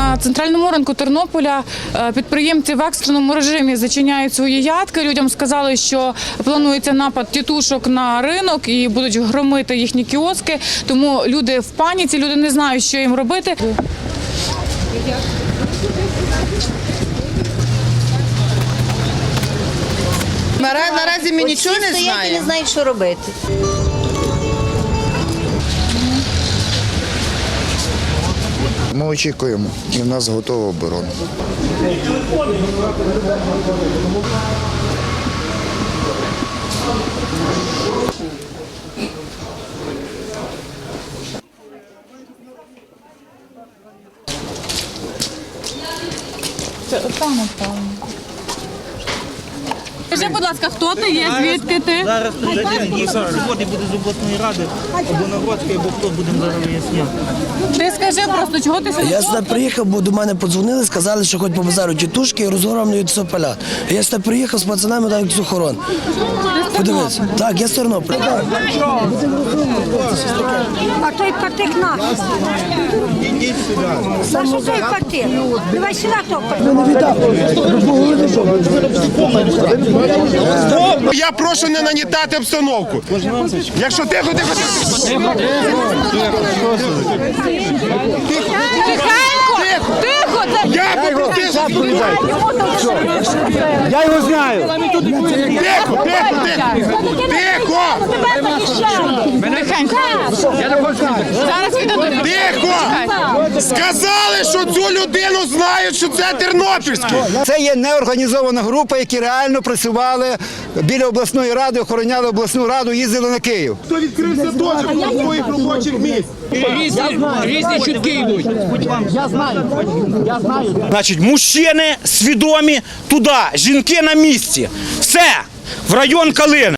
На центральному ринку Тернополя е, підприємці в екстреному режимі зачиняють свої ядки. Людям сказали, що планується напад тітушок на ринок і будуть громити їхні кіоски. Тому люди в паніці, люди не знають, що їм робити. Наразі, наразі ми нічого не стоять і не знають, що робити. Ми очікуємо, і в нас готова оборона. Це там, напевно. Скажи, будь ласка, хто ти є? Звідки ти? Зараз президент роботи буде з обласної ради, або Навроцький, або хто будемо зараз виясняти. Ти скажи просто, чого ти сюди? Я сюди приїхав, бо до мене подзвонили, сказали, що хоч по базару тітушки і розгромлюють сополя. Я сюди приїхав з пацанами так як з охорон. Подивись. Так, я з Тернополя. А той партик наш. Саша, той партик. Давай сюди Я прошу не нанітати обстановку. Якщо тихо, тихо, тихо. Тихо! Я попросив. Я його знаю. Тихо, тихо, тихо. Тихо! Зараз віддадуть. Тихо! Сказали, що цю людину знають, що це Тернопільський. Це є неорганізована група, які реально працювали біля обласної ради, охороняли обласну раду, їздили на Київ. Хто відкрився теж своїх робочих місць. Різдні чутки йдуть. Значить, мужчини свідомі туди, жінки на місці. Все, в район Калини.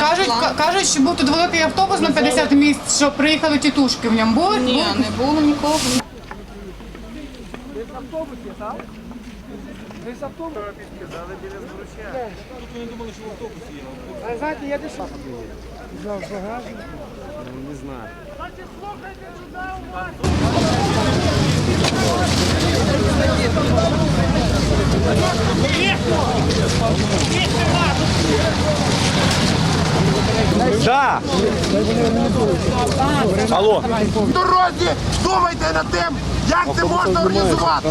Кажуть, ка- кажуть, що був тут великий автобус на 50 місць, що приїхали тітушки. В ньому. Були? Ні, не було нікого. Да. Алло. Дорозі думайте над тим, як це можна організувати.